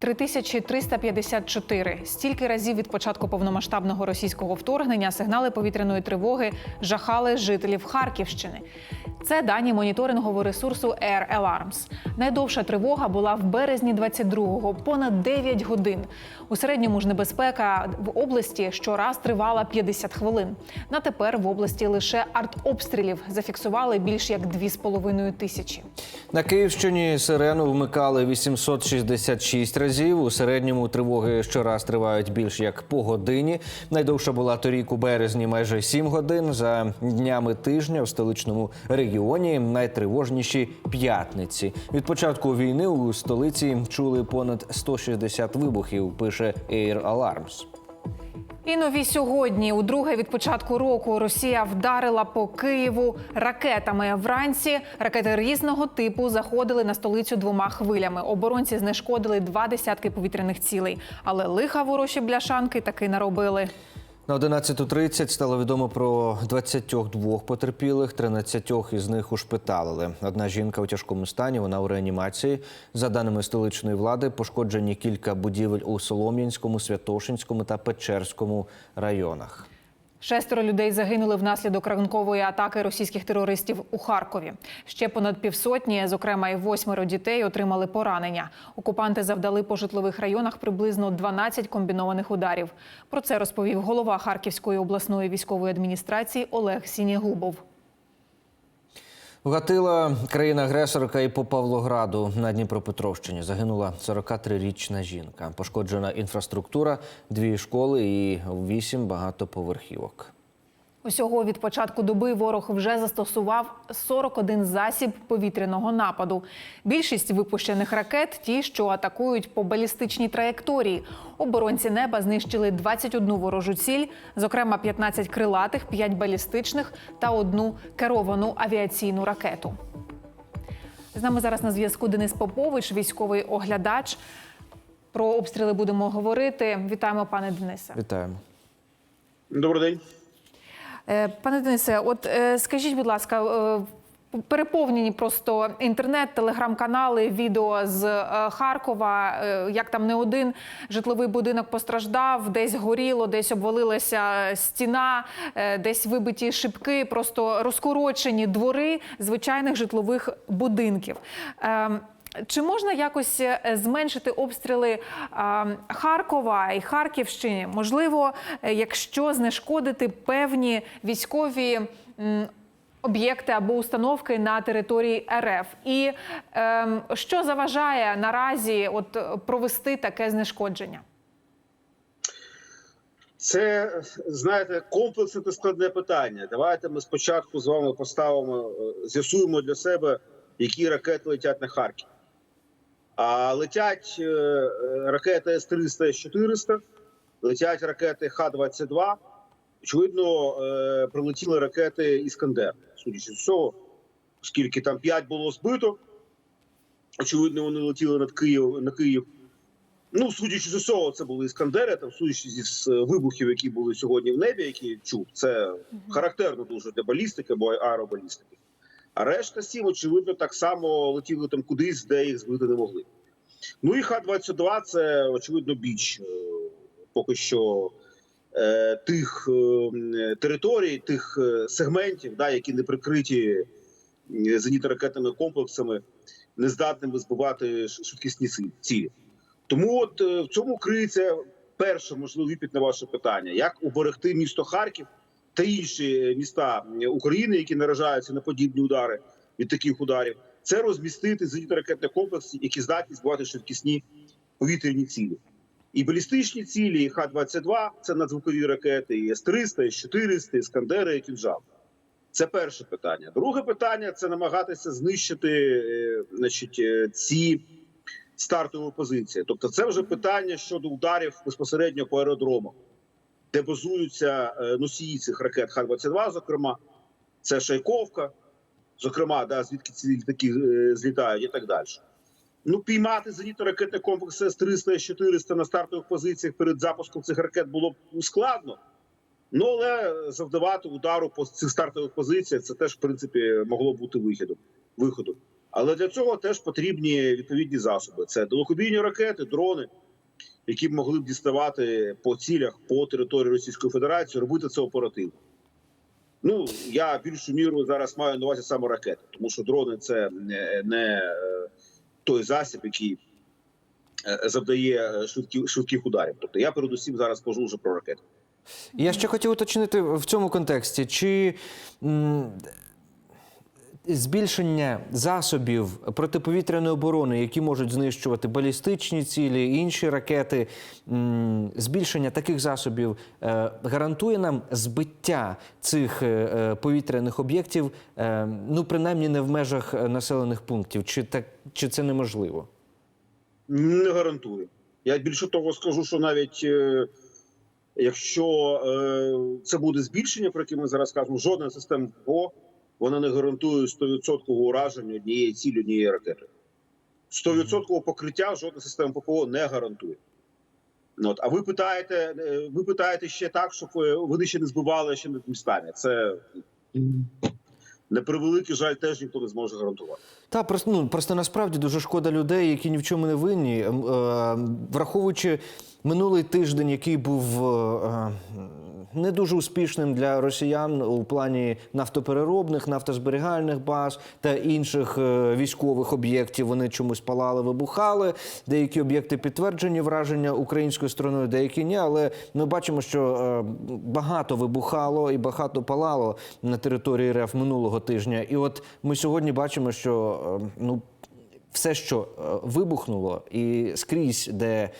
3354. Стільки разів від початку повномасштабного російського вторгнення сигнали повітряної тривоги жахали жителів Харківщини. Це дані моніторингового ресурсу Air Alarms. Найдовша тривога була в березні 22-го, понад 9 годин. У середньому ж небезпека в області щораз тривала 50 хвилин. На тепер в області лише артобстрілів зафіксували більш як 2,5 тисячі. На Київщині сирену вмикали 866 разів. У середньому тривоги щораз тривають більш як по годині. Найдовша була торік у березні майже 7 годин. За днями тижня в столичному регіоні найтривожніші п'ятниці. Від початку війни у столиці чули понад 160 вибухів. Пише Air Alarms. І нові сьогодні, у друге від початку року, Росія вдарила по Києву ракетами. Вранці ракети різного типу заходили на столицю двома хвилями. Оборонці знешкодили два десятки повітряних цілей, але лиха ворожі бляшанки таки наробили. На 11.30 стало відомо про 22 потерпілих, 13 із них ушпиталили. Одна жінка у тяжкому стані, вона у реанімації. За даними столичної влади, пошкоджені кілька будівель у Солом'янському, Святошинському та Печерському районах. Шестеро людей загинули внаслідок ранкової атаки російських терористів у Харкові. Ще понад півсотні, зокрема і восьмеро дітей, отримали поранення. Окупанти завдали по житлових районах приблизно 12 комбінованих ударів. Про це розповів голова Харківської обласної військової адміністрації Олег Сінєгубов. Вгатила країна-агресорка і по Павлограду на Дніпропетровщині. Загинула 43-річна жінка. Пошкоджена інфраструктура, дві школи і вісім багатоповерхівок. Усього від початку доби ворог вже застосував 41 засіб повітряного нападу. Більшість випущених ракет ті, що атакують по балістичній траєкторії. Оборонці неба знищили 21 ворожу ціль, зокрема 15 крилатих, 5 балістичних та одну керовану авіаційну ракету. З нами зараз на зв'язку Денис Попович, військовий оглядач. Про обстріли будемо говорити. Вітаємо, пане Денисе. Вітаємо. Добрий день. Е, Пане Денисе, от е, скажіть, будь ласка, е, переповнені просто інтернет, телеграм-канали, відео з Харкова. Як там не один житловий будинок постраждав, десь горіло, десь обвалилася стіна, десь вибиті шибки, просто розкорочені двори звичайних житлових будинків. Чи можна якось е, зменшити обстріли Харкова і Харківщини? Можливо, е, якщо знешкодити певні військові об'єкти або установки на території РФ, і ем, що заважає наразі от провести таке знешкодження? Це знаєте комплексне та складне питання. Давайте ми спочатку з вами поставимо, е, з'ясуємо для себе, які ракети летять на Харків. А летять е, е, ракети С-300 С-400, летять ракети Х-22. Очевидно, е, прилетіли ракети Іскандер. Судячи з цього, оскільки там 5 було збито. Очевидно, вони летіли над Київ на Київ. Ну, судячи з усього, це були іскандери, там судячи з е, вибухів, які були сьогодні в небі, які чув, це характерно дуже для балістики або аеробалістики. А решта сім, очевидно, так само летіли там кудись, де їх збити не могли. Ну і Х-22 це, очевидно, біч е, поки що е, тих е, територій, тих сегментів, да, які не прикриті зенітно-ракетними комплексами, не здатними збивати швидкісні цілі. Тому от в цьому криється перша можливо відповідь на ваше питання: як уберегти місто Харків та інші міста України, які наражаються на подібні удари від таких ударів, це розмістити зенітно-ракетні комплекси, які здатні збивати швидкісні повітряні цілі. І балістичні цілі, і Х-22 – це надзвукові ракети, і С-300, і С-400, Іскандери, і Кінжал. Це перше питання. Друге питання це намагатися знищити е, значить, е, ці стартові позиції. Тобто, це вже питання щодо ударів безпосередньо по аеродромах, де базуються е, носії цих ракет Х-22, зокрема, це Шайковка, зокрема, да, звідки ці літаки е, злітають і так далі. Ну, піймати зенітно-ракетний комплекс С-300 С-400 на стартових позиціях перед запуском цих ракет було б складно. Ну, але завдавати удару по цих стартових позиціях це теж, в принципі, могло бути вихідом. виходом. Але для цього теж потрібні відповідні засоби: це далекобійні ракети, дрони, які б могли б діставати по цілях по території Російської Федерації, робити це оперативно. Ну я більшу міру зараз маю на увазі саме ракети, тому що дрони це не, е, той засіб, який е, завдає швидких, швидких ударів. Тобто я передусім зараз кажу вже про ракети. Я ще хотів уточнити в цьому контексті, чи збільшення засобів протиповітряної оборони, які можуть знищувати балістичні цілі, інші ракети, збільшення таких засобів е, гарантує нам збиття цих е, е, повітряних об'єктів, ну принаймні не в межах населених пунктів, чи так чи це неможливо? Не гарантую. Я більше того скажу, що навіть якщо е, це буде збільшення, про яке ми зараз кажемо, жодна система ППО вона не гарантує 100% ураження однієї цілі, однієї ракети. 100% покриття жодна система ППО не гарантує. От, а ви питаєте, е, ви питаєте ще так, щоб е, вони ще не збивали ще над містами. Це на превеликий жаль, теж ніхто не зможе гарантувати. Та просто ну просто насправді дуже шкода людей, які ні в чому не винні. Ем, е, Враховуючи минулий тиждень, який був е, не дуже успішним для росіян у плані нафтопереробних, нафтозберігальних баз та інших е, військових об'єктів. Вони чомусь палали, вибухали. Деякі об'єкти підтверджені враження українською стороною, деякі ні. Але ми бачимо, що е, багато вибухало і багато палало на території РФ минулого тижня. І от ми сьогодні бачимо, що е, ну. Все, що е, вибухнуло, і скрізь, де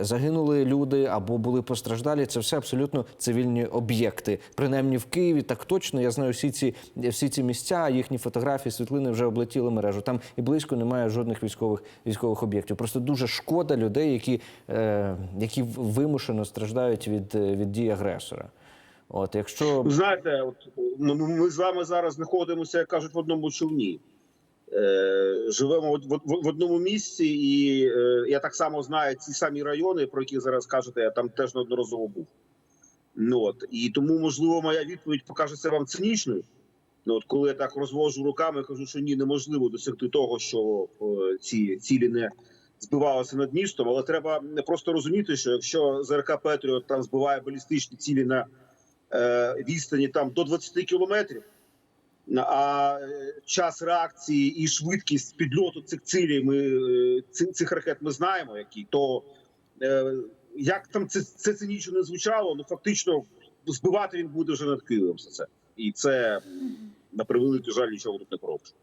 загинули люди або були постраждалі, це все абсолютно цивільні об'єкти. Принаймні в Києві так точно. Я знаю всі ці всі ці місця, їхні фотографії, світлини вже облетіли мережу. Там і близько немає жодних військових військових об'єктів. Просто дуже шкода людей, які, е, які вимушено страждають від, е, від дій агресора. От якщо Знаєте, от ми, ми з вами зараз знаходимося, як кажуть, в одному човні. Е, живемо в, одному місці, і е, я так само знаю ці самі райони, про які зараз кажете, я там теж неодноразово був. Ну, от, і тому, можливо, моя відповідь покажеться вам цинічною. Ну, от, коли я так розвожу руками, кажу, що ні, неможливо досягти того, що е, ці цілі не збивалися над містом, але треба просто розуміти, що якщо ЗРК Петріот там збиває балістичні цілі на е, відстані там до 20 кілометрів, а е, час реакції і швидкість підльоту цих цілей, ми е, цих, ракет ми знаємо, які то е, як там це, це цинічно не звучало, ну фактично збивати він буде вже над Києвом все це. І це на превеликий жаль нічого тут не поробиш.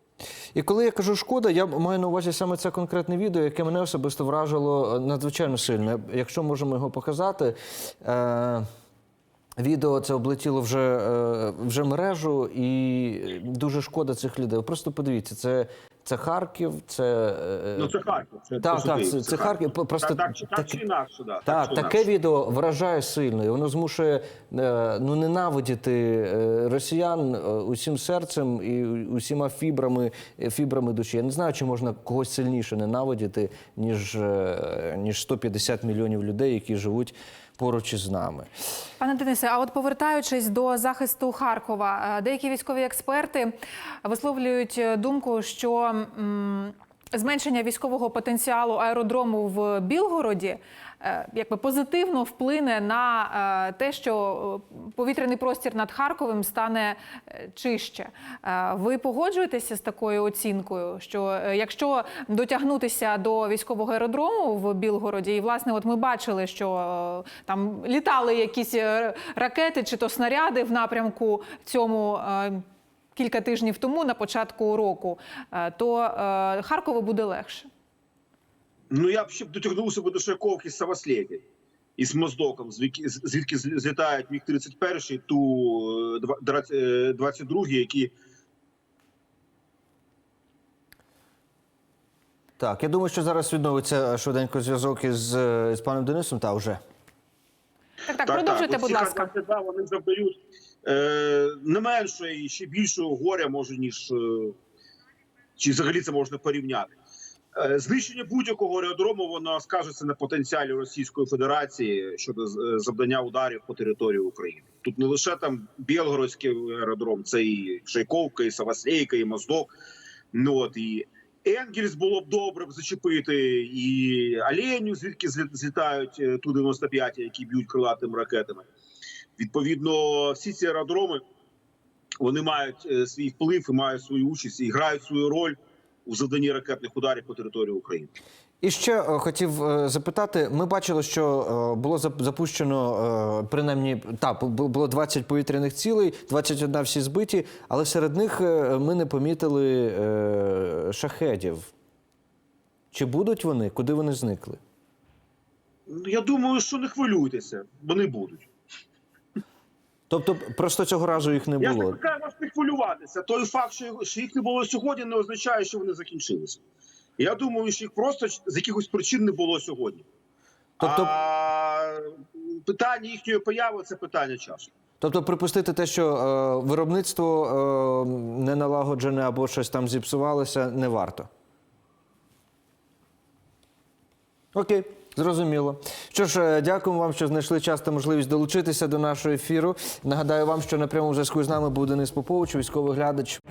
І коли я кажу шкода, я маю на увазі саме це конкретне відео, яке мене особисто вражило надзвичайно сильно. Якщо можемо його показати. Е- Відео це облетіло вже, е, вже мережу, і дуже шкода цих людей. Просто подивіться, це, це Харків, це. е, Ну це Харків. Це, так, це, так, це, це Харків. Просто Так, так, так, чи інакше, да. так, чи таке інакше. відео вражає сильно, і воно змушує е, ну, ненавидіти росіян усім серцем і усіма фібрами, фібрами душі. Я не знаю, чи можна когось сильніше ненавидіти, ніж, ніж 150 мільйонів людей, які живуть поруч із нами. Пане Денисе, а от повертаючись до захисту Харкова, е, деякі військові експерти висловлюють е, думку, що м, зменшення військового потенціалу аеродрому в Білгороді е, якби позитивно вплине на е, те, що е, повітряний простір над Харковом стане чище. Ви погоджуєтеся з такою оцінкою, що якщо дотягнутися до військового аеродрому в Білгороді, і власне, от ми бачили, що там літали якісь ракети чи то снаряди в напрямку цьому. Кілька тижнів тому, на початку року, е, то е, Харкову буде легше. Ну я б ще б дотягнувся би до Шайковки з Саваслєві із Моздоком, звідки, звідки злітають міг 31 ту е, два- е, 22 які Так, я думаю, що зараз відновиться швиденько зв'язок із, е, з паном Денисом. Та вже. Так, так, продовжуйте, Оці будь ласка. Вони завдають не менше і ще більшого горя, може, ніж е, чи взагалі це можна порівняти. Е, Знищення будь-якого аеродрому воно скажеться на потенціалі Російської Федерації щодо е, завдання ударів по території України. Тут не лише там Білгородський аеродром, це і Шайковка, і Саваслейка, і Моздок. Ну от і Енгельс було б добре б зачепити, і Оленю, звідки злітають е, Ту-95, які б'ють крилатими ракетами. Відповідно, всі ці аеродроми вони мають е, свій вплив і мають свою участь і грають свою роль у завданні ракетних ударів по території України. І ще е, хотів е, запитати: ми бачили, що було запущено принаймні так, було 20 повітряних цілей, 21 всі збиті, але серед них ми не помітили шахедів. Чи будуть вони? Куди вони зникли? Я думаю, що не хвилюйтеся, вони будуть. Тобто, просто цього разу їх не було. вас не хвилюватися. Той факт, що їх не було сьогодні, не означає, що вони закінчилися. Я думаю, що їх просто з якихось причин не було сьогодні. Тобто- А питання їхньої появи це питання часу. Тобто, припустити те, що е, виробництво е, не налагоджене або щось там зіпсувалося, не варто. Окей, зрозуміло. Що ж, е, дякуємо вам, що знайшли час та можливість долучитися до нашого ефіру. Нагадаю вам, що на прямому зв'язку з нами був Денис Попович, військовий глядач.